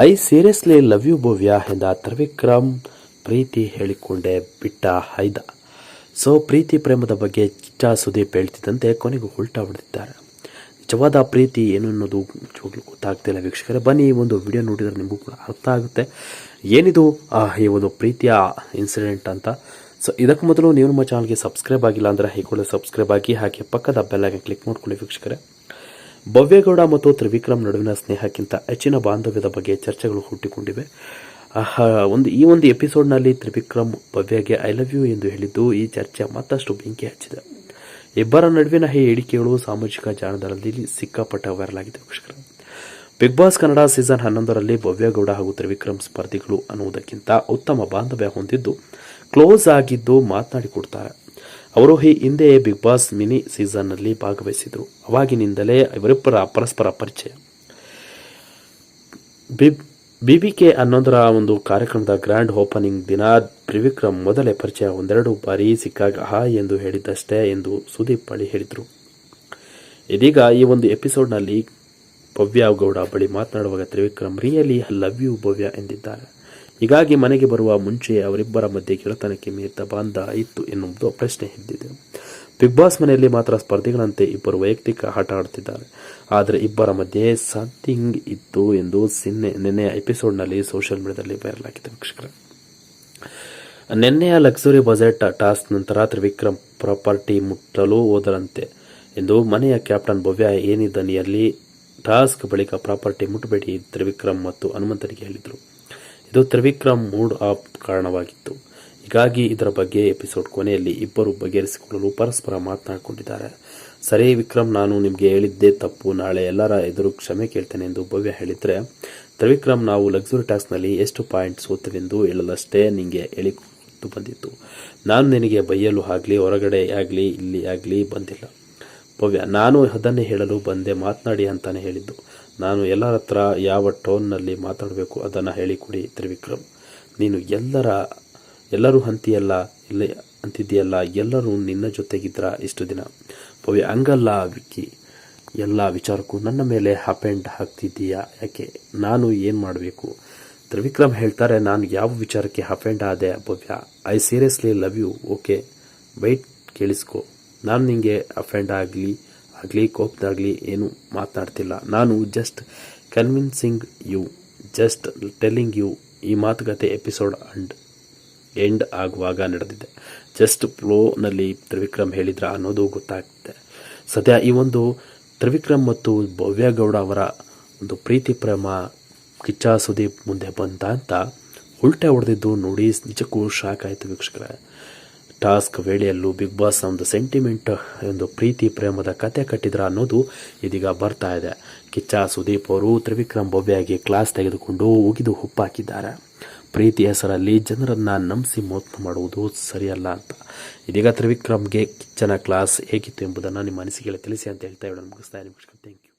I seriously love you Bhavya ಎಂದ ತ್ರಿವಿಕ್ರಮ್. ಪ್ರೀತಿ ಹೇಳಿಕೊಂಡೆ ಬಿಟ್ಟ ಹೈದ. So ಪ್ರೀತಿ ಪ್ರೇಮದ ಬಗ್ಗೆ ಕಿಚ್ಚ ಸುದೀಪ್ ಹೇಳ್ತಿದ್ದಂತೆ ಕೊನೆಗೂ ಉಲ್ಟಾ ಹೊಡೆದಿದ್ದಾರೆ. ನಿಜವಾದ ಪ್ರೀತಿ ಏನು ಅನ್ನೋದು ನಿಜವಾಗ್ಲೂ ಗೊತ್ತಾಗ್ತಿಲ್ಲ ವೀಕ್ಷಕರೇ. ಬನ್ನಿ, ಈ ಒಂದು ವಿಡಿಯೋ ನೋಡಿದರೆ ನಿಮಗೂ ಕೂಡ ಅರ್ಥ ಆಗುತ್ತೆ. ಏನಿದು? ಈ ಒಂದು ಪ್ರೀತಿಯ ಇನ್ಸಿಡೆಂಟ್ ಅಂತ. ಸೊ ಇದಕ್ಕೆ ಮೊದಲು ನೀವು ನಮ್ಮ ಚಾನಲ್ಗೆ ಸಬ್ಸ್ಕ್ರೈಬ್ ಆಗಿಲ್ಲ ಅಂದರೆ ಹೀಗೆ ಸಬ್ಸ್ಕ್ರೈಬ್ ಆಗಿ ಹಾಗೆ ಪಕ್ಕದ ಬೆಲ್ಲಾಗೆ ಕ್ಲಿಕ್ ಮಾಡ್ಕೊಳ್ಳಿ ವೀಕ್ಷಕರೇ. ಭವ್ಯಗೌಡ ಮತ್ತು ತ್ರಿವಿಕ್ರಮ್ ನಡುವಿನ ಸ್ನೇಹಕ್ಕಿಂತ ಹೆಚ್ಚಿನ ಬಾಂಧವ್ಯದ ಬಗ್ಗೆ ಚರ್ಚೆಗಳು ಹುಟ್ಟಿಕೊಂಡಿವೆ. ಒಂದು ಈ ಒಂದು ಎಪಿಸೋಡ್ನಲ್ಲಿ ತ್ರಿವಿಕ್ರಮ್ ಭವ್ಯಗೆ ಐ ಲವ್ ಯು ಎಂದು ಹೇಳಿದ್ದು ಈ ಚರ್ಚೆ ಮತ್ತಷ್ಟು ಬೆಂಕಿ ಹಚ್ಚಿದೆ. ಇಬ್ಬರ ನಡುವಿನ ಈ ಹೇಳಿಕೆಗಳು ಸಾಮಾಜಿಕ ಜಾಲತಾಣದಲ್ಲಿ ಸಿಕ್ಕಾಪಟ್ಟ ವೈರಲ್ ಆಗಿದೆ ಬಿಗ್ ಬಾಸ್ ಕನ್ನಡ ಸೀಸನ್ ಹನ್ನೊಂದರಲ್ಲಿ ಭವ್ಯಗೌಡ ಹಾಗೂ ತ್ರಿವಿಕ್ರಮ್ ಸ್ಪರ್ಧಿಗಳು ಅನ್ನುವುದಕ್ಕಿಂತ ಉತ್ತಮ ಬಾಂಧವ್ಯ ಹೊಂದಿದ್ದು, ಕ್ಲೋಸ್ ಆಗಿದ್ದು ಮಾತನಾಡಿಕೊಡ್ತಾರೆ ಅವರು ಈ ಹಿಂದೆ ಬಿಗ್ ಬಾಸ್ ಮಿನಿ ಸೀಸನ್ನಲ್ಲಿ ಭಾಗವಹಿಸಿದರು. ಅವಾಗಿನಿಂದಲೇ ಇವರಿಬ್ಬರ ಪರಸ್ಪರ ಪರಿಚಯ. ಬಿ ಬಿ ಕೆ ಹನ್ನೊಂದರ ಒಂದು ಕಾರ್ಯಕ್ರಮದ ಗ್ರ್ಯಾಂಡ್ ಓಪನಿಂಗ್ ದಿನ ತ್ರಿವಿಕ್ರಮ್ ಮೊದಲೇ ಪರಿಚಯ ಒಂದೆರಡು ಬಾರಿ ಸಿಕ್ಕಾಗ ಹಾ ಎಂದು ಹೇಳಿದ್ದಷ್ಟೇ ಎಂದು ಸುದೀಪ್ ಬಳಿ ಹೇಳಿದರು. ಇದೀಗ ಈ ಒಂದು ಎಪಿಸೋಡ್ನಲ್ಲಿ ಭವ್ಯ ಗೌಡ ಬಳಿ ಮಾತನಾಡುವಾಗ Trivikram really love you Bhavya ಎಂದಿದ್ದಾರೆ. ಹೀಗಾಗಿ ಮನೆಗೆ ಬರುವ ಮುಂಚೆ ಅವರಿಬ್ಬರ ಮಧ್ಯೆ ಗೆಳೆತನಕ್ಕೆ ಮೀರಿದ ಬಾಂಧ ಇತ್ತು ಎನ್ನುವುದು ಪ್ರಶ್ನೆ ಎದ್ದಿದೆ ಬಿಗ್ ಬಾಸ್ ಮನೆಯಲ್ಲಿ ಮಾತ್ರ ಸ್ಪರ್ಧಿಗಳಂತೆ ಇಬ್ಬರು ವೈಯಕ್ತಿಕ ಆಟ ಆಡುತ್ತಿದ್ದಾರೆ. ಆದರೆ ಇಬ್ಬರ ಮಧ್ಯೆ ಸಥಿಂಗ್ ಇತ್ತು ಎಂದು ಸಿನ್ನೆ ನಿನ್ನೆಯ ಎಪಿಸೋಡ್ನಲ್ಲಿ ಸೋಷಿಯಲ್ ಮೀಡಿಯಾದಲ್ಲಿ ವೈರಲ್ ಆಗಿದೆ ವೀಕ್ಷಕರೇ. ನಿನ್ನೆಯ ಲಕ್ಸುರಿ ಬಜೆಟ್ ಟಾಸ್ಕ್ ನಂತರ ತ್ರಿವಿಕ್ರಮ್ ಪ್ರಾಪರ್ಟಿ ಮುಟ್ಟಲು ಹೋದರಂತೆ ಎಂದು ಮನೆಯ ಕ್ಯಾಪ್ಟನ್ ಭವ್ಯ ಏನಿದ್ದನಿಯಲ್ಲಿ ಟಾಸ್ಕ್ ಬಳಿಕ ಪ್ರಾಪರ್ಟಿ ಮುಟ್ಟಬೇಡಿ ತ್ರಿವಿಕ್ರಮ್ ಮತ್ತು ಹನುಮಂತರಿಗೆ ಹೇಳಿದರು. ಇದು ತ್ರಿವಿಕ್ರಮ್ ಮೂಡ್ ಆಫ್ ಕಾರಣವಾಗಿತ್ತು. ಹೀಗಾಗಿ ಇದರ ಬಗ್ಗೆ ಎಪಿಸೋಡ್ ಕೊನೆಯಲ್ಲಿ ಇಬ್ಬರು ಬಗೆಹರಿಸಿಕೊಳ್ಳಲು ಪರಸ್ಪರ ಮಾತನಾಡಿಕೊಂಡಿದ್ದಾರೆ. ಸರಿ ವಿಕ್ರಮ್, ನಾನು ನಿಮಗೆ ಹೇಳಿದ್ದೆ ತಪ್ಪು. ನಾಳೆ ಎಲ್ಲರ ಎದುರು ಕ್ಷಮೆ ಕೇಳ್ತೇನೆ ಎಂದು ಭವ್ಯ ಹೇಳಿದರೆ, ತ್ರಿವಿಕ್ರಮ್, ನಾವು ಲಕ್ಸುರಿ ಟ್ಯಾಕ್ಸ್ನಲ್ಲಿ ಎಷ್ಟು ಪಾಯಿಂಟ್ ಸೋತವೆಂದು ಹೇಳಲಷ್ಟೇ ನಿಮಗೆ ಹೇಳಿ ಬಂದಿತ್ತು. ನಾನು ನಿನಗೆ ಬೈಯಲು ಆಗಲಿ, ಹೊರಗಡೆ ಆಗಲಿ, ಇಲ್ಲಿ ಆಗಲಿ ಬಂದಿಲ್ಲ. ಭವ್ಯ, ನಾನು ಅದನ್ನೇ ಹೇಳಲು ಬಂದೆ, ಮಾತನಾಡಿ ಅಂತಾನೆ ಹೇಳಿದ್ದು. ನಾನು ಎಲ್ಲರ ಹತ್ರ ಯಾವ ಟೋನ್ನಲ್ಲಿ ಮಾತಾಡಬೇಕು ಅದನ್ನು ಹೇಳಿಕೊಡಿ ತ್ರಿವಿಕ್ರಮ್. ನೀನು ಎಲ್ಲರ, ಎಲ್ಲರೂ ಅಂತೀಯಲ್ಲ, ಇಲ್ಲ ಅಂತಿದೆಯಲ್ಲ ಎಲ್ಲರೂ ನಿನ್ನ ಜೊತೆಗಿದ್ರ ಇಷ್ಟು ದಿನ. ಭವ್ಯ, ಹಂಗಲ್ಲ ವಿಕ್ಕಿ. ಎಲ್ಲ ವಿಚಾರಕ್ಕೂ ನನ್ನ ಮೇಲೆ ಅಫೆಂಡ್ ಹಾಕ್ತಿದ್ದೀಯಾ? ಯಾಕೆ? ನಾನು ಏನು ಮಾಡಬೇಕು? ತ್ರಿವಿಕ್ರಮ್ ಹೇಳ್ತಾರೆ, ನಾನು ಯಾವ ವಿಚಾರಕ್ಕೆ ಅಫೆಂಡ್ ಆದೆ Bhavya? I seriously love you, okay? Wait ಕೇಳಿಸ್ಕೊ. ನಾನು ನಿಂಗೆ ಅಫೆಂಡ್ ಆಗಲಿ. ಆಗಲಿ, ಕೋಪದಾಗಲಿ ಏನು ಮಾತಾಡ್ತಿಲ್ಲ. ನಾನು just convincing you just telling you ಈ ಮಾತುಕತೆ ಎಪಿಸೋಡ್ ಅಂಡ್ ಎಂಡ್ ಆಗುವಾಗ ನಡೆದಿದೆ. ಜಸ್ಟ್ ಫ್ಲೋನಲ್ಲಿ ತ್ರಿವಿಕ್ರಮ್ ಹೇಳಿದ್ರ ಅನ್ನೋದು ಗೊತ್ತಾಗ್ತಿದೆ. ಸದ್ಯ ಈ ಒಂದು ತ್ರಿವಿಕ್ರಮ್ ಮತ್ತು ಭವ್ಯಗೌಡ ಅವರ ಒಂದು ಪ್ರೀತಿ ಪ್ರೇಮ ಕಿಚ್ಚ ಸುದೀಪ್ ಮುಂದೆ ಬಂತ ಅಂತ ಉಲ್ಟೆ ಹೊಡೆದಿದ್ದು ನೋಡಿ, ನಿಜಕ್ಕೂ ಶಾಕ್ ಆಯಿತು ವೀಕ್ಷಕರೇ. ಟಾಸ್ಕ್ ವೇಳೆಯಲ್ಲೂ ಬಿಗ್ ಬಾಸ್ ಒಂದು ಸೆಂಟಿಮೆಂಟ್ ಒಂದು ಪ್ರೀತಿ ಪ್ರೇಮದ ಕತೆ ಕಟ್ಟಿದ್ರ ಅನ್ನೋದು ಇದೀಗ ಬರ್ತಾ ಇದೆ. ಕಿಚ್ಚ, ಸುದೀಪ್ ಅವರು ತ್ರಿವಿಕ್ರಮ್ ಬೊಬ್ಬೆಯಾಗಿ ಕ್ಲಾಸ್ ತೆಗೆದುಕೊಂಡು ಉಗಿದು ಹುಪ್ಪಾಕಿದ್ದಾರೆ. ಪ್ರೀತಿ ಹೆಸರಲ್ಲಿ ಜನರನ್ನ ನಂಬಿಸಿ ಮೋಸ ಮಾಡುವುದು ಸರಿಯಲ್ಲ ಅಂತ. ಇದೀಗ ತ್ರಿವಿಕ್ರಮ್ಗೆ ಕಿಚ್ಚನ ಕ್ಲಾಸ್ ಹೇಗಿತ್ತು ಎಂಬುದನ್ನು ನಿಮ್ಮ ಮನಸ್ಸಿಗೆ ತಿಳಿಸಿ ಅಂತ ಹೇಳ್ತಾ ಹೇಳೋಣ ಮುಗಿಸ್ತಾ ಥ್ಯಾಂಕ್ ಯು